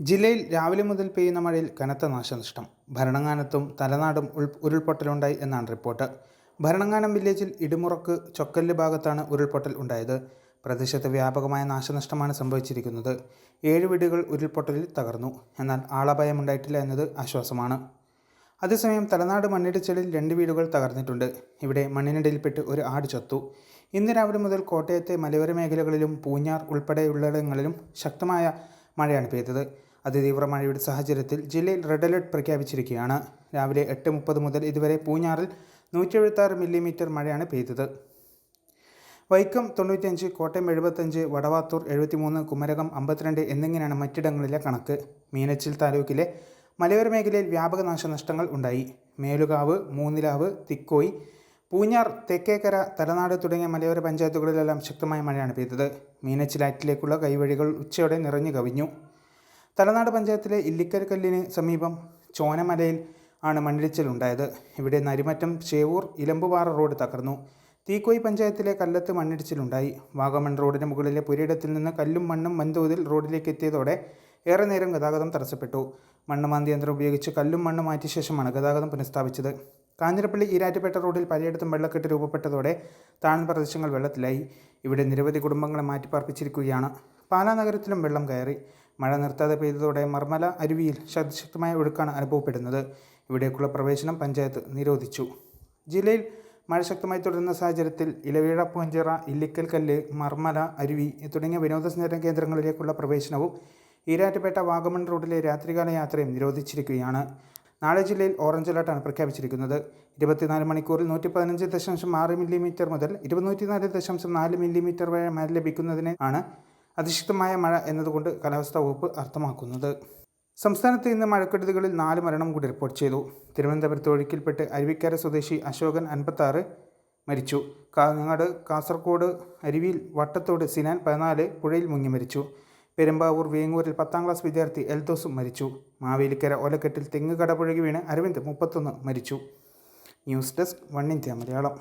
ജില്ലയിൽ രാവിലെ മുതൽ പെയ്യുന്ന മഴയിൽ കനത്ത നാശനഷ്ടം. ഭരണങ്ങാനത്തും തലനാടും ഉരുൾപൊട്ടലുണ്ടായി എന്നാണ് റിപ്പോർട്ട്. ഭരണങ്ങാനം വില്ലേജിൽ ഇടിമുറക്ക് ചൊക്കല്ല് ഭാഗത്താണ് ഉരുൾപൊട്ടൽ ഉണ്ടായത്. പ്രദേശത്ത് വ്യാപകമായ നാശനഷ്ടമാണ് സംഭവിച്ചിരിക്കുന്നത്. ഏഴ് വീടുകൾ ഉരുൾപൊട്ടലിൽ തകർന്നു. എന്നാൽ ആളപായമുണ്ടായിട്ടില്ല എന്നത് ആശ്വാസമാണ്. അതേസമയം തലനാട് മണ്ണിടിച്ചിലിൽ രണ്ട് വീടുകൾ തകർന്നിട്ടുണ്ട്. ഇവിടെ മണ്ണിനിടയിൽപ്പെട്ട് ഒരു ആട് ചത്തു. ഇന്ന് രാവിലെ മുതൽ കോട്ടയത്തെ മലയോര മേഖലകളിലും പൂഞ്ഞാർ ഉൾപ്പെടെയുള്ളിടങ്ങളിലും ശക്തമായ മഴയാണ് പെയ്തത്. അതിതീവ്ര മഴയുടെ സാഹചര്യത്തിൽ ജില്ലയിൽ റെഡ് അലർട്ട് പ്രഖ്യാപിച്ചിരിക്കുകയാണ്. രാവിലെ എട്ട് മുപ്പത് മുതൽ ഇതുവരെ പൂഞ്ഞാറിൽ നൂറ്റി എഴുപത്താറ് മില്ലിമീറ്റർ മഴയാണ് പെയ്തത്. വൈക്കം തൊണ്ണൂറ്റിയഞ്ച് കോട്ടയം എഴുപത്തഞ്ച് വടവാത്തൂർ എഴുപത്തിമൂന്ന് കുമരകം അമ്പത്തിരണ്ട് എന്നിങ്ങനെയാണ് മറ്റിടങ്ങളിലെ കണക്ക്. മീനച്ചിൽ താലൂക്കിലെ മലയോര മേഖലയിൽ വ്യാപക നാശനഷ്ടങ്ങൾ ഉണ്ടായി. മേലുകാവ് മൂന്നിലാവ് തിക്കോയി പൂഞ്ഞാർ തെക്കേക്കര തലനാട് തുടങ്ങിയ മലയോര പഞ്ചായത്തുകളിലെല്ലാം ശക്തമായ മഴയാണ് പെയ്തത്. മീനച്ചിലാറ്റിലേക്കുള്ള കൈവഴികൾ ഉച്ചയോടെ നിറഞ്ഞു കവിഞ്ഞു. തലനാട് പഞ്ചായത്തിലെ ഇല്ലിക്കരക്കല്ലിന് സമീപം ചോനമലയിൽ ആണ് മണ്ണിടിച്ചിലുണ്ടായത്. ഇവിടെ നരിമറ്റം ചേവൂർ ഇലമ്പുപാറ റോഡ് തകർന്നു. തീക്കോയി പഞ്ചായത്തിലെ കല്ലത്ത് മണ്ണിടിച്ചിലുണ്ടായി. വാഗമൺ റോഡിന് മുകളിലെ പുരയിടത്തിൽ നിന്ന് കല്ലും മണ്ണും വൻതോതിൽ റോഡിലേക്ക് എത്തിയതോടെ ഏറെ നേരം ഗതാഗതം തടസ്സപ്പെട്ടു. മണ്ണ് മാന്തിയന്ത്രം ഉപയോഗിച്ച് കല്ലും മണ്ണും മാറ്റിയ ശേഷമാണ് ഗതാഗതം പുനഃസ്ഥാപിച്ചത്. കാഞ്ഞിരപ്പള്ളി ഈരാറ്റുപേട്ട റോഡിൽ പലയിടത്തും വെള്ളക്കെട്ട് രൂപപ്പെട്ടതോടെ താഴ്ന്ന പ്രദേശങ്ങൾ വെള്ളത്തിലായി. ഇവിടെ നിരവധി കുടുംബങ്ങളെ മാറ്റിപ്പാർപ്പിച്ചിരിക്കുകയാണ്. പാലാ നഗരത്തിലും വെള്ളം കയറി. മഴ നിർത്താതെ പെയ്തതോടെ മർമല അരുവിയിൽ ശക്തമായ ഒഴുക്കാണ് അനുഭവപ്പെടുന്നത്. ഇവിടേക്കുള്ള പ്രവേശനം പഞ്ചായത്ത് നിരോധിച്ചു. ജില്ലയിൽ മഴ ശക്തമായി തുടരുന്ന സാഹചര്യത്തിൽ ഇലവീഴ പൂഞ്ചിറ ഇല്ലിക്കൽ കല്ല് മർമല അരുവി തുടങ്ങിയ വിനോദസഞ്ചാര കേന്ദ്രങ്ങളിലേക്കുള്ള പ്രവേശനവും ഈരാറ്റുപേട്ട വാഗമൺ റോഡിലെ രാത്രികാല യാത്രയും നിരോധിച്ചിരിക്കുകയാണ്. നാളെ ജില്ലയിൽ ഓറഞ്ച് അലർട്ടാണ് പ്രഖ്യാപിച്ചിരിക്കുന്നത്. ഇരുപത്തിനാല് മണിക്കൂറിൽ നൂറ്റി പതിനഞ്ച് ദശാംശം ആറ് മില്ലിമീറ്റർ മുതൽ ഇരുന്നൂറ്റിനാല് ദശാംശം നാല് മില്ലിമീറ്റർ വരെ മഴ ലഭിക്കുന്നതിന് ആണ് അതിശക്തമായ മഴ എന്നതുകൊണ്ട് കാലാവസ്ഥാ വകുപ്പ് അർത്ഥമാക്കുന്നത്. സംസ്ഥാനത്ത് ഇന്ന് മഴക്കെടുതികളിൽ നാല് മരണം കൂടി റിപ്പോർട്ട് ചെയ്തു. തിരുവനന്തപുരത്ത് ഒഴുക്കിൽപ്പെട്ട് അരുവിക്കര സ്വദേശി അശോകൻ അൻപത്താറ് മരിച്ചു. കാങ്ങാട് കാസർഗോഡ് അരുവിയിൽ വട്ടത്തോട് സിനാൻ പതിനാല് പുഴയിൽ മുങ്ങി മരിച്ചു. പെരുമ്പാവൂർ വേങ്ങൂരിൽ പത്താം ക്ലാസ് വിദ്യാർത്ഥി എൽദോസും മരിച്ചു. മാവേലിക്കര ഒലക്കെട്ടിൽ തെങ്ങ് കടപുഴകി വീണ് അരവിന്ദ് മുപ്പത്തൊന്ന് മരിച്ചു. News desk one India Malayalam.